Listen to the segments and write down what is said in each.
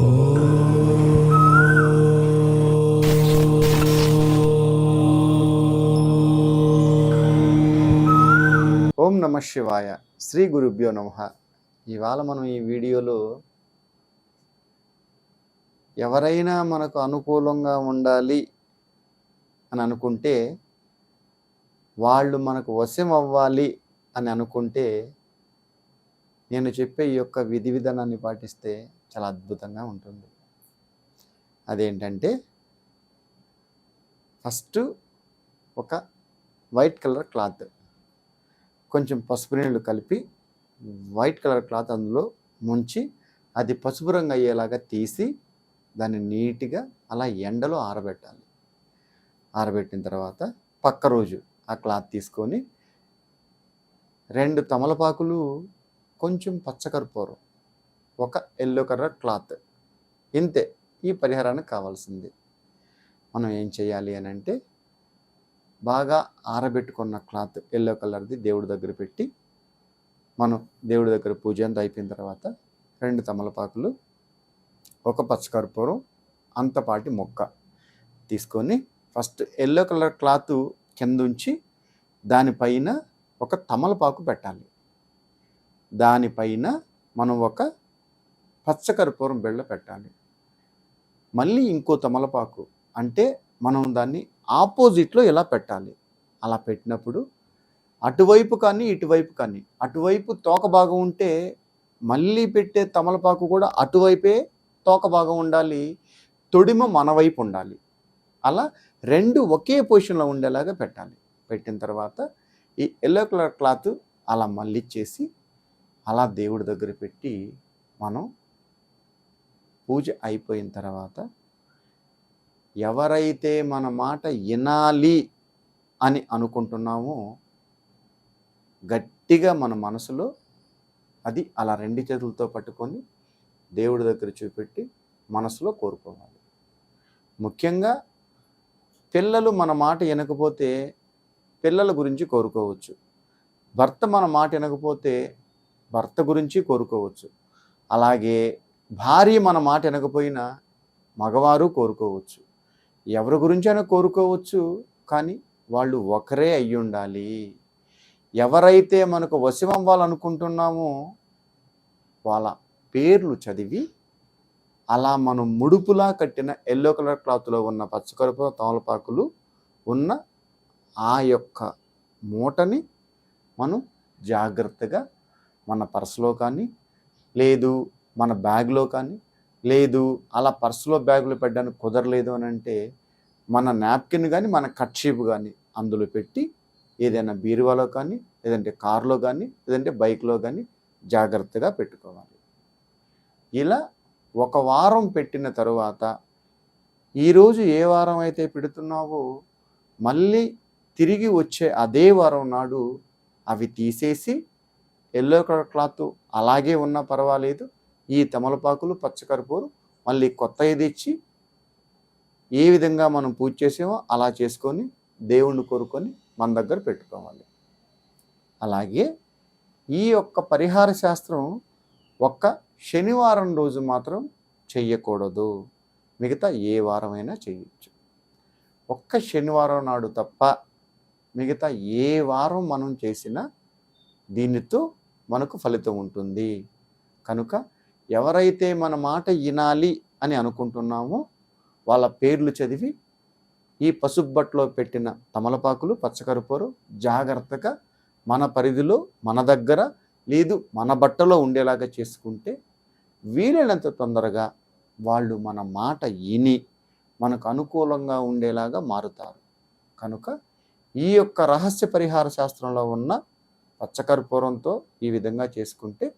ఓం నమ శివాయ. శ్రీ గురుభ్యో నమ. ఇవాళ మనం ఈ వీడియోలో ఎవరైనా మనకు అనుకూలంగా ఉండాలి అని అనుకుంటే వాళ్ళు మనకు వశం అవ్వాలి అని అనుకుంటే నేను చెప్పే ఈ యొక్క విధి విధానాన్ని పాటిస్తే చాలా అద్భుతంగా ఉంటుంది. అదేంటంటే ఫస్ట్ ఒక వైట్ కలర్ క్లాత్ కొంచెం పసుపు నీళ్ళు కలిపి వైట్ కలర్ క్లాత్ అందులో ముంచి అది పసుపు రంగు అయ్యేలాగా తీసి దాన్ని నీట్గా అలా ఎండలో ఆరబెట్టాలి. ఆరబెట్టిన తర్వాత పక్క రోజు ఆ క్లాత్ తీసుకొని రెండు తమలపాకులు కొంచెం పచ్చకర్పూరం ఒక ఎల్లో కలర్ క్లాత్. ఇంతే ఈ పరిహారానికి కావాల్సింది. మనం ఏం చేయాలి అని అంటే బాగా ఆరబెట్టుకున్న క్లాత్ ఎల్లో కలర్ది దేవుడి దగ్గర పెట్టి మనం దేవుడి దగ్గర పూజ అంతా అయిపోయిన తర్వాత రెండు తమలపాకులు ఒక పచ్చకర్పూరం అంతపాటి మొక్క తీసుకొని ఫస్ట్ ఎల్లో కలర్ క్లాత్ కింద ఉంచి దానిపైన ఒక తమలపాకు పెట్టాలి. దానిపైన మనం ఒక పచ్చకర్పూరం బెళ్ళ పెట్టాలి. మళ్ళీ ఇంకో తమలపాకు అంటే మనం దాన్ని ఆపోజిట్లో ఇలా పెట్టాలి? అలా పెట్టినప్పుడు అటువైపు కానీ ఇటువైపు కానీ అటువైపు తోక భాగం ఉంటే మళ్ళీ పెట్టే తమలపాకు కూడా అటువైపే తోక భాగం ఉండాలి తొడిమ మనవైపు ఉండాలి. అలా రెండు ఒకే పొజిషన్లో ఉండేలాగా పెట్టాలి. పెట్టిన తర్వాత ఈ ఎల్లో కలర్ క్లాత్ అలా మళ్ళీ చేసి అలా దేవుడి దగ్గర పెట్టి మనం పూజ అయిపోయిన తర్వాత ఎవరైతే మన మాట వినాలి అని అనుకుంటున్నామో గట్టిగా మన మనసులో అది అలా రెండు చేతులతో పట్టుకొని దేవుడి దగ్గర చూపెట్టి మనసులో కోరుకోవాలి. ముఖ్యంగా పిల్లలు మన మాట వినకపోతే పిల్లల గురించి కోరుకోవచ్చు. భర్త మన మాట వినకపోతే భర్త గురించి కోరుకోవచ్చు. అలాగే భార్య మన మాట వినకపోయినా మగవారు కోరుకోవచ్చు. ఎవరి గురించైనా కోరుకోవచ్చు కానీ వాళ్ళు ఒకరే అయ్యి ఉండాలి. ఎవరైతే మనకు వశం అవ్వాలనుకుంటున్నామో వాళ్ళ పేర్లు చదివి అలా మనం ముడుపులా కట్టిన ఎల్లో కలర్ క్లాత్లో ఉన్న పచ్చకరుపు తమలపాకులు ఉన్న ఆ యొక్క మూటని మనం జాగ్రత్తగా మన పర్సులో కానీ లేదు మన బ్యాగ్లో కానీ లేదు అలా పర్సులో బ్యాగులో పెట్టడానికి కుదరలేదు అని అంటే మన నాప్కిన్ కానీ మన కట్షీప్ కానీ అందులో పెట్టి ఏదైనా బీరువాలో కానీ లేదంటే కారులో కానీ లేదంటే బైక్లో కానీ జాగ్రత్తగా పెట్టుకోవాలి. ఇలా ఒక వారం పెట్టిన తరువాత ఈరోజు ఏ వారం అయితే పెడుతున్నావో మళ్ళీ తిరిగి వచ్చే అదే వారం నాడు అవి తీసేసి ఎల్లో కలర్ క్లాత్ అలాగే ఉన్నా పర్వాలేదు ఈ తమలపాకులు పచ్చకర్పూరం మళ్ళీ కొత్తవి ఇచ్చి ఏ విధంగా మనం పూజ చేసామో అలా చేసుకొని దేవుణ్ణి కోరుకొని మన దగ్గర పెట్టుకోవాలి. అలాగే ఈ యొక్క పరిహార శాస్త్రం ఒక్క శనివారం రోజు మాత్రం చెయ్యకూడదు. మిగతా ఏ వారమైనా చేయొచ్చు ఒక్క శనివారం నాడు తప్ప మిగతా ఏ వారం మనం చేసినా దీనితో మనకు ఫలితం ఉంటుంది. కనుక ఎవరైతే మన మాట వినాలి అని అనుకుంటున్నామో వాళ్ళ పేర్లు చదివి ఈ పసుపు పెట్టిన తమలపాకులు పచ్చకరుపూరు జాగ్రత్తగా మన పరిధిలో మన దగ్గర లేదు మన బట్టలో ఉండేలాగా చేసుకుంటే వీలైనంత తొందరగా వాళ్ళు మన మాట విని మనకు అనుకూలంగా ఉండేలాగా మారుతారు. కనుక ఈ యొక్క రహస్య పరిహార శాస్త్రంలో ఉన్న పచ్చకర్పూరంతో ఈ విధంగా చేసుకుంటే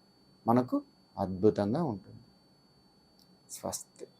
మనకు అద్భుతంగా ఉంటుంది. స్వస్తి.